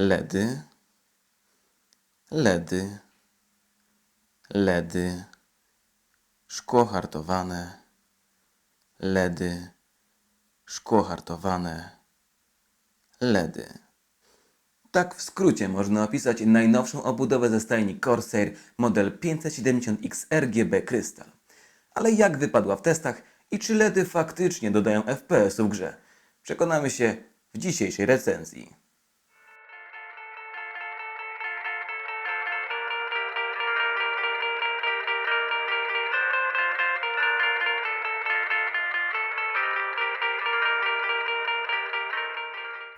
LEDy, LEDy, LEDy, szkło hartowane, LEDy, szkło hartowane, LEDy. Tak w skrócie można opisać najnowszą obudowę ze stajni Corsair model 570X RGB Crystal. Ale jak wypadła w testach i czy LEDy faktycznie dodają FPS-u w grze? Przekonamy się w dzisiejszej recenzji.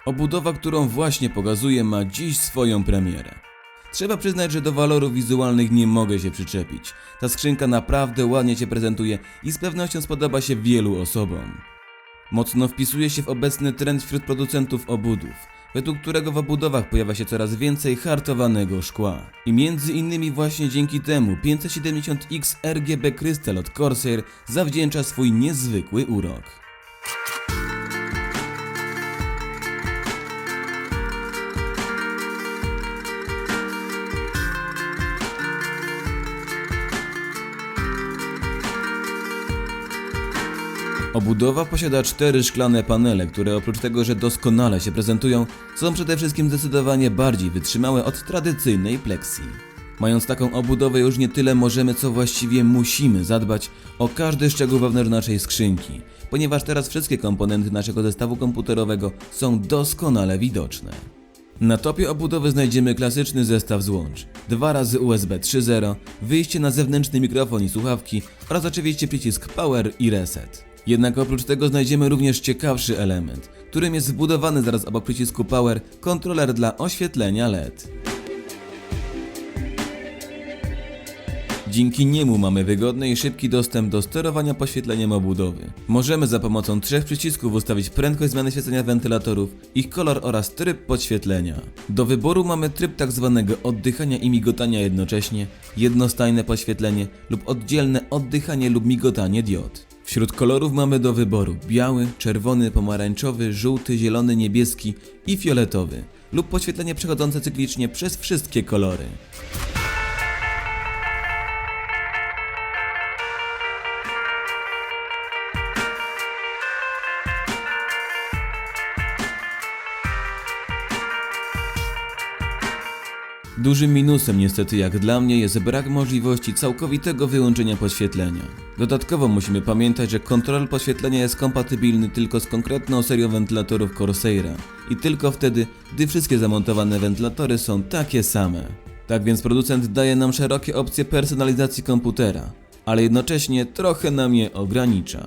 Obudowa, którą właśnie pokazuję, ma dziś swoją premierę. Trzeba przyznać, że do walorów wizualnych nie mogę się przyczepić. Ta skrzynka naprawdę ładnie się prezentuje i z pewnością spodoba się wielu osobom. Mocno wpisuje się w obecny trend wśród producentów obudów, według którego w obudowach pojawia się coraz więcej hartowanego szkła. I między innymi właśnie dzięki temu 570X RGB Crystal od Corsair zawdzięcza swój niezwykły urok. Obudowa posiada cztery szklane panele, które oprócz tego, że doskonale się prezentują, są przede wszystkim zdecydowanie bardziej wytrzymałe od tradycyjnej pleksji. Mając taką obudowę już nie tyle możemy, co właściwie musimy zadbać o każdy szczegół wewnątrz naszej skrzynki, ponieważ teraz wszystkie komponenty naszego zestawu komputerowego są doskonale widoczne. Na topie obudowy znajdziemy klasyczny zestaw złącz, dwa razy USB 3.0, wyjście na zewnętrzny mikrofon i słuchawki oraz oczywiście przycisk Power i Reset. Jednak oprócz tego znajdziemy również ciekawszy element, którym jest wbudowany zaraz obok przycisku Power kontroler dla oświetlenia LED. Dzięki niemu mamy wygodny i szybki dostęp do sterowania poświetleniem obudowy. Możemy za pomocą trzech przycisków ustawić prędkość zmiany świecenia wentylatorów, ich kolor oraz tryb podświetlenia. Do wyboru mamy tryb tak zwanego oddychania i migotania jednocześnie, jednostajne poświetlenie lub oddzielne oddychanie lub migotanie diod. Wśród kolorów mamy do wyboru biały, czerwony, pomarańczowy, żółty, zielony, niebieski i fioletowy lub podświetlenie przechodzące cyklicznie przez wszystkie kolory. Dużym minusem niestety jak dla mnie jest brak możliwości całkowitego wyłączenia podświetlenia. Dodatkowo musimy pamiętać, że kontroler podświetlenia jest kompatybilny tylko z konkretną serią wentylatorów Corsaira i tylko wtedy, gdy wszystkie zamontowane wentylatory są takie same. Tak więc producent daje nam szerokie opcje personalizacji komputera, ale jednocześnie trochę nam je ogranicza.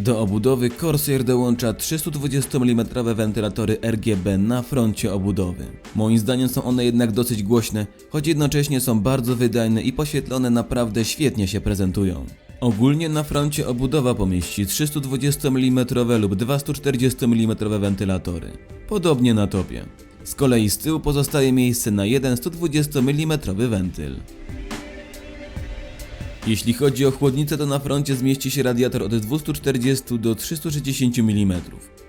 Do obudowy Corsair dołącza 320 mm wentylatory RGB na froncie obudowy. Moim zdaniem są one jednak dosyć głośne, choć jednocześnie są bardzo wydajne i poświetlone naprawdę świetnie się prezentują. Ogólnie na froncie obudowa pomieści 320 mm lub 240 mm wentylatory. Podobnie na topie. Z kolei z tyłu pozostaje miejsce na jeden 120 mm wentyl. Jeśli chodzi o chłodnicę, to na froncie zmieści się radiator od 240 do 360 mm.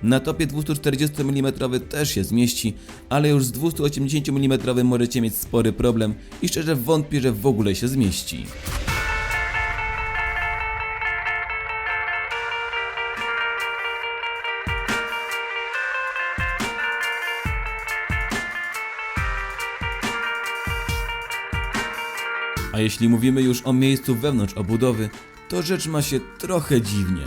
Na topie 240 mm też się zmieści, ale już z 280 mm możecie mieć spory problem i szczerze wątpię, że w ogóle się zmieści. A jeśli mówimy już o miejscu wewnątrz obudowy, to rzecz ma się trochę dziwnie.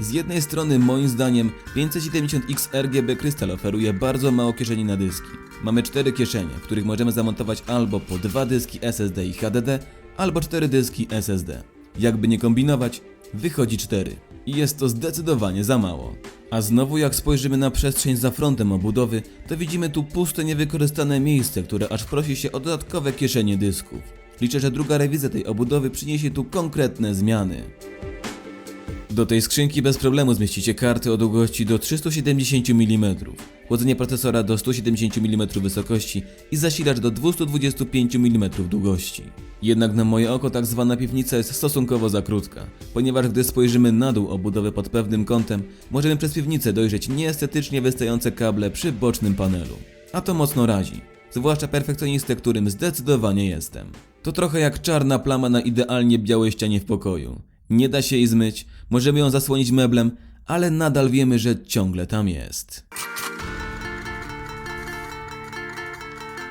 Z jednej strony moim zdaniem 570X RGB Crystal oferuje bardzo mało kieszeni na dyski. Mamy cztery kieszenie, w których możemy zamontować albo po dwa dyski SSD i HDD, albo cztery dyski SSD. Jakby nie kombinować, wychodzi 4. I jest to zdecydowanie za mało. A znowu jak spojrzymy na przestrzeń za frontem obudowy, to widzimy tu puste, niewykorzystane miejsce, które aż prosi się o dodatkowe kieszenie dysków. Liczę, że druga rewizja tej obudowy przyniesie tu konkretne zmiany. Do tej skrzynki bez problemu zmieścicie karty o długości do 370 mm, chłodzenie procesora do 170 mm wysokości i zasilacz do 225 mm długości. Jednak na moje oko tak zwana piwnica jest stosunkowo za krótka, ponieważ gdy spojrzymy na dół obudowę pod pewnym kątem, możemy przez piwnicę dojrzeć nieestetycznie wystające kable przy bocznym panelu. A to mocno razi, zwłaszcza perfekcjonistę, którym zdecydowanie jestem. To trochę jak czarna plama na idealnie białej ścianie w pokoju. Nie da się jej zmyć, możemy ją zasłonić meblem, ale nadal wiemy, że ciągle tam jest.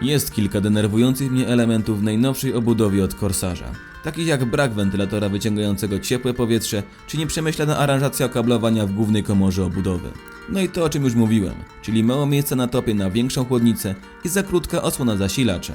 Jest kilka denerwujących mnie elementów w najnowszej obudowie od Corsarza, takich jak brak wentylatora wyciągającego ciepłe powietrze, czy nieprzemyślana aranżacja okablowania w głównej komorze obudowy. No i to o czym już mówiłem, czyli mało miejsca na topie na większą chłodnicę i za krótka osłona zasilacza.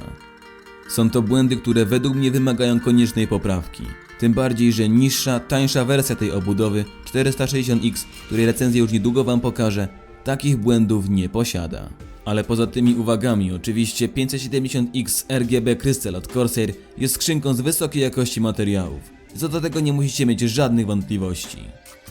Są to błędy, które według mnie wymagają koniecznej poprawki. Tym bardziej, że niższa, tańsza wersja tej obudowy 460X, której recenzję już niedługo Wam pokażę, takich błędów nie posiada. Ale poza tymi uwagami, oczywiście 570X RGB Crystal od Corsair jest skrzynką z wysokiej jakości materiałów. Co do tego nie musicie mieć żadnych wątpliwości.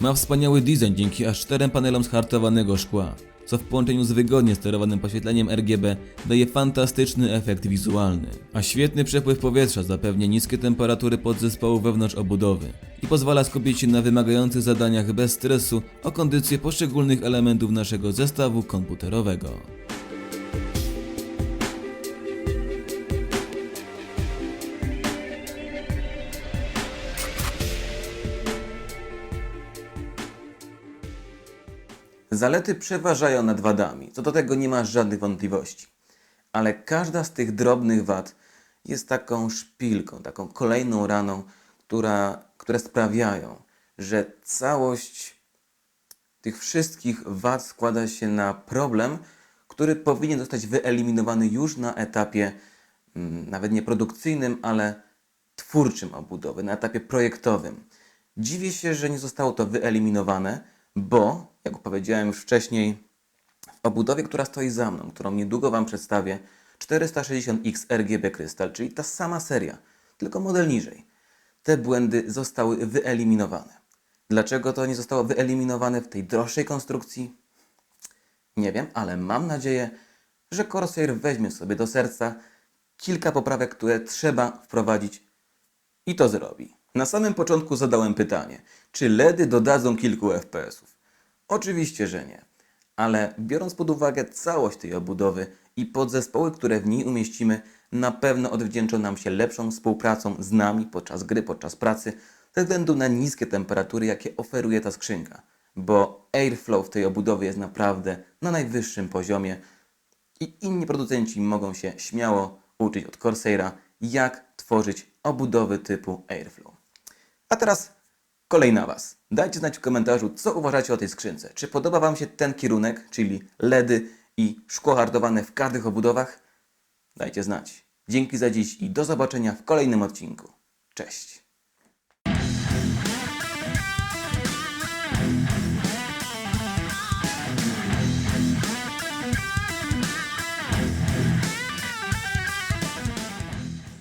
Ma wspaniały design dzięki aż czterem panelom z hartowanego szkła, co w połączeniu z wygodnie sterowanym poświetleniem RGB daje fantastyczny efekt wizualny. A świetny przepływ powietrza zapewnia niskie temperatury podzespołu wewnątrz obudowy i pozwala skupić się na wymagających zadaniach bez stresu o kondycję poszczególnych elementów naszego zestawu komputerowego. Zalety przeważają nad wadami, co do tego nie ma żadnych wątpliwości. Ale każda z tych drobnych wad jest taką szpilką, taką kolejną raną, która, które sprawiają, że całość tych wszystkich wad składa się na problem, który powinien zostać wyeliminowany już na etapie mm, nawet nie produkcyjnym, ale twórczym obudowy, na etapie projektowym. Dziwię się, że nie zostało to wyeliminowane, bo, jak powiedziałem już wcześniej, w obudowie, która stoi za mną, którą niedługo Wam przedstawię, 460X RGB Crystal, czyli ta sama seria, tylko model niżej. Te błędy zostały wyeliminowane. Dlaczego to nie zostało wyeliminowane w tej droższej konstrukcji? Nie wiem, ale mam nadzieję, że Corsair weźmie sobie do serca kilka poprawek, które trzeba wprowadzić i to zrobi. Na samym początku zadałem pytanie, czy LEDy dodadzą kilku FPS-ów? Oczywiście, że nie. Ale biorąc pod uwagę całość tej obudowy i podzespoły, które w niej umieścimy, na pewno odwdzięczą nam się lepszą współpracą z nami podczas gry, podczas pracy, ze względu na niskie temperatury, jakie oferuje ta skrzynka. Bo airflow w tej obudowie jest naprawdę na najwyższym poziomie i inni producenci mogą się śmiało uczyć od Corsaira, jak tworzyć obudowy typu Airflow. A teraz kolej na Was. Dajcie znać w komentarzu, co uważacie o tej skrzynce. Czy podoba Wam się ten kierunek, czyli LEDy i szkło hartowane w każdych obudowach? Dajcie znać. Dzięki za dziś i do zobaczenia w kolejnym odcinku. Cześć!